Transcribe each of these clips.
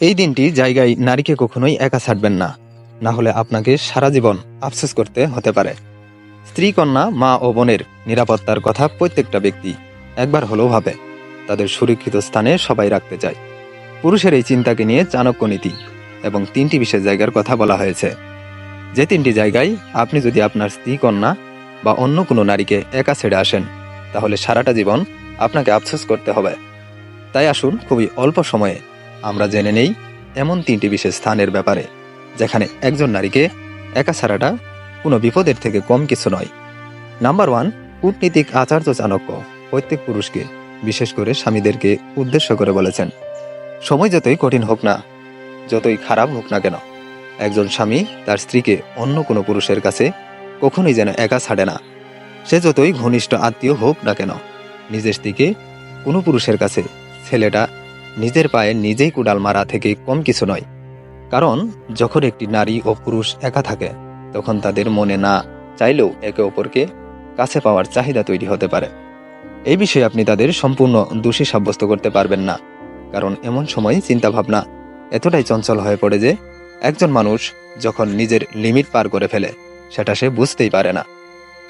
এই দিনটি জায়গায় নারীকে কখনোই একা ছাড়বেন না। না হলে আপনাকে সারা জীবন আফসোস করতে হতে পারে। স্ত্রী কন্যা, মা ও বোনের নিরাপত্তার কথা প্রত্যেকটা ব্যক্তি একবার হলেও ভাবে। তাদের সুরক্ষিত স্থানে সবাই রাখতে চায়। পুরুষের এই চিন্তাকে নিয়ে চাণক্য নীতি এবং তিনটি বিশেষ জায়গার কথা বলা হয়েছে। যে তিনটি জায়গায় আপনি যদি আপনার স্ত্রী, কন্যা বা অন্য কোনো নারীকে একা ছেড়ে আসেন, তাহলে সারাটা জীবন আপনাকে আফসোস করতে হবে। তাই আসুন খুবই অল্প সময়ে আমরা জেনে নেই এমন তিনটি বিশেষ স্থানের ব্যাপারে, যেখানে একজন নারীকে একা ছাড়াটা কোনো বিপদের থেকে কম কিছু নয়। নাম্বার ওয়ান, কূটনীতিক আচার্য চাণক্য, প্রত্যেক পুরুষকে, বিশেষ করে স্বামীদেরকে উদ্দেশ্য করে বলেছেন, সময় যতই কঠিন হোক না, যতই খারাপ হোক না কেন, একজন স্বামী তার স্ত্রীকে অন্য কোনো পুরুষের কাছে কখনোই যেন একা ছাড়ে না। সে যতই ঘনিষ্ঠ আত্মীয় হোক না কেন, নিজের স্ত্রীকে কোনো পুরুষের কাছে ছেলেটা নিজের পায়ে নিজেই কুড়াল মারা থেকে কম কিছু নয়। কারণ, যখন একটি নারী ও পুরুষ একা থাকে, তখন তাদের মনে না চাইলেও একে অপরকে কাছে পাওয়ার চাহিদা তৈরি হতে পারে। এই বিষয়ে আপনি তাদের সম্পূর্ণ দোষী সাব্যস্ত করতে পারবেন না, কারণ এমন সময় চিন্তাভাবনা এতটাই চঞ্চল হয়ে পড়ে যে, একজন মানুষ যখন নিজের লিমিট পার করে ফেলে, সেটা সে বুঝতেই পারে না।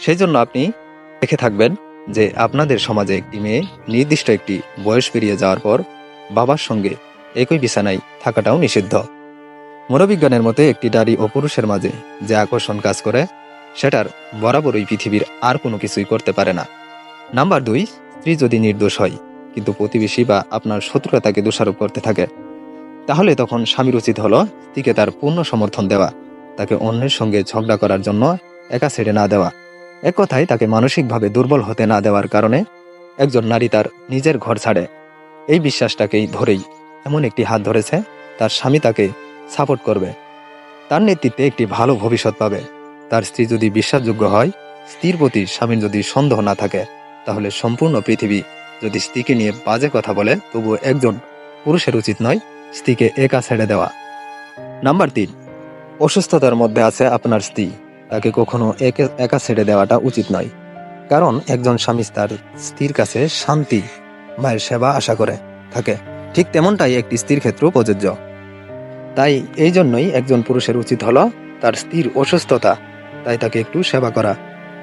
সেই জন্য আপনি দেখে থাকবেন যে, আপনাদের সমাজে একটি মেয়ে নির্দিষ্ট একটি বয়স পেরিয়ে যাওয়ার পর বাবার সঙ্গে একই বিছানায় থাকাটাও নিষিদ্ধ। মনোবিজ্ঞানের মতে একটি নারী ও পুরুষের মাঝে যে আকর্ষণ কাজ করে, সেটার বরাবরই পৃথিবীর আর কোনো কিছুই করতে পারে না। নাম্বার দুই, স্ত্রী যদি নির্দোষ হয়, কিন্তু প্রতিবেশী বা আপনার শত্রুরা তাকে দোষারোপ করতে থাকে, তাহলে তখন স্বামীর উচিত হলো স্ত্রীকে তার পূর্ণ সমর্থন দেওয়া, তাকে অন্যের সঙ্গে ঝগড়া করার জন্য একা ছেড়ে না দেওয়া। এক কথায় তাকে মানসিকভাবে দুর্বল হতে না দেওয়ার কারণে একজন নারী তার নিজের ঘর ছাড়ে এই বিশ্বাসটাকেই ধরেই এমন একটি হাত ধরেছে, তার স্বামী তাকে সাপোর্ট করবে। তার নেতৃত্বে একটি ভালো ভবিষ্যৎ পাবে। তার স্ত্রী যদি বিশ্বাসযোগ্য হয়, স্ত্রীর প্রতি স্বামীর যদি সন্দেহ না থাকে, তাহলে সম্পূর্ণ পৃথিবী যদি স্ত্রীকে নিয়ে বাজে কথা বলে, তবুও একজন পুরুষের উচিত নয় স্ত্রীকে একা ছেড়ে দেওয়া। নাম্বার তিন, অসুস্থতার মধ্যে আছে আপনার স্ত্রী। তাকে কখনো একে- ছেড়ে দেওয়াটা উচিত নয়। কারণ একজন স্বামী তার স্ত্রীর কাছে শান্তি মায়ের সেবা আশা করে থাকে। ঠিক তেমনটাই একটি স্ত্রীর ক্ষেত্রেও প্রযোজ্য। তাই এই জন্যই একজন পুরুষের উচিত হলো তার স্ত্রীর অসুস্থতা, তাই তাকে একটু সেবা করা।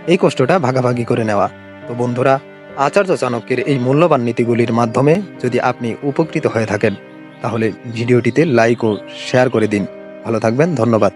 এই কষ্টটা ভাগাভাগি করে নেওয়া। তো বন্ধুরা, আচার্য চাণক্যের এই মূল্যবান নীতিগুলির মাধ্যমে যদি আপনি উপকৃত হয়ে থাকেন, তাহলে ভিডিওটিতে লাইক ও শেয়ার করে দিন। ভালো থাকবেন, ধন্যবাদ।